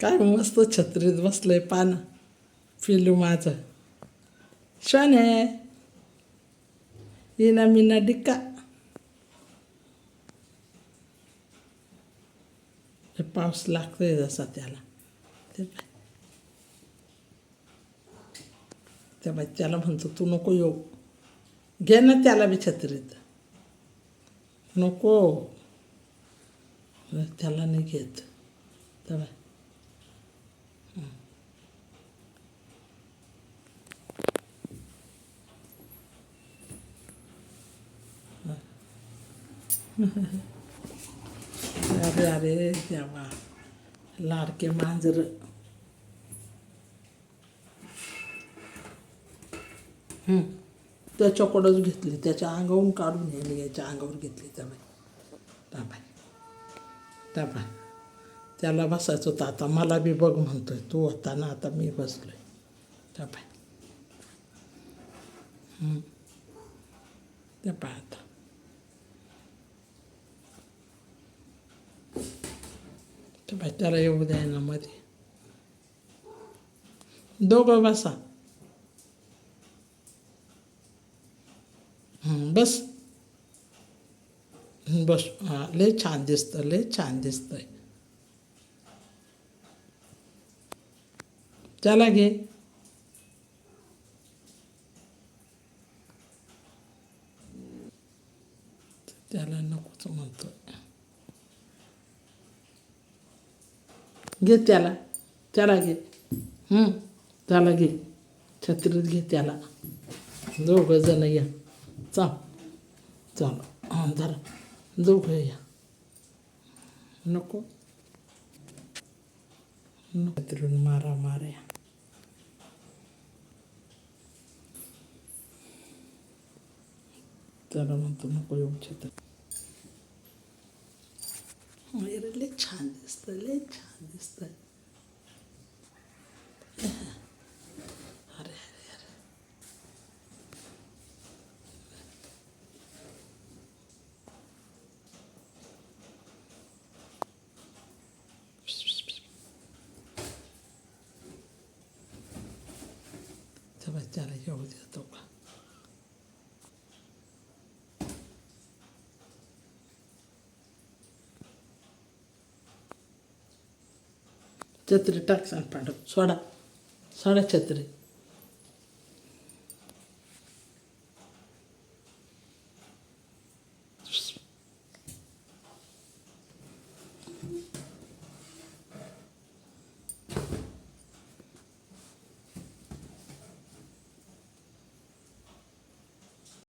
काय मस्त छत्रीत बसलंय पान पिलू माझं. श्वान आहे येना मिना डिक्का. हे पाऊस लागतोय जसा त्याला. ते पाय. त्याला म्हणतो तू नको येऊ. घे ना त्याला बी छत्रीत. नको. त्याला नाही घेत. तेव्हा अरे अरे देवा. लाडके मांजर. त्याच्याकडंच घेतली त्याच्या अंगावरून काढून नेली याच्या अंगावर घेतली त्याबाई ताबाई ताबाई त्याला बसायचं होतं आता मला बी बघ म्हणतोय. तू होता ना आता मी बसलोय. तापाय त्या पाय आता. ते त्याला येऊ द्याय ना मध्ये दोघं बसा हं, बस बस हां लय छान दिसतं लय छान दिसतंय त्याला घे त्याला नकोच म्हणतो घे त्याला त्याला घे. त्याला घे. छत्रीत घे त्याला. दोघं जण या. चाल चाल. हां जरा दोघं या. नको. नको. मारा मारा त्याला म्हणतो नको येऊ छत्र. अरे लय छान दिसतं लय छान दिसतं अरे अरे अरे त्या बच्चाला येऊ ಚತ್ರಿ ಟಾಕ್ಸ್ ಅನ್ಪಾಡು ಸೋಡಾ ಸೋಡಾ ಚತ್ರಿ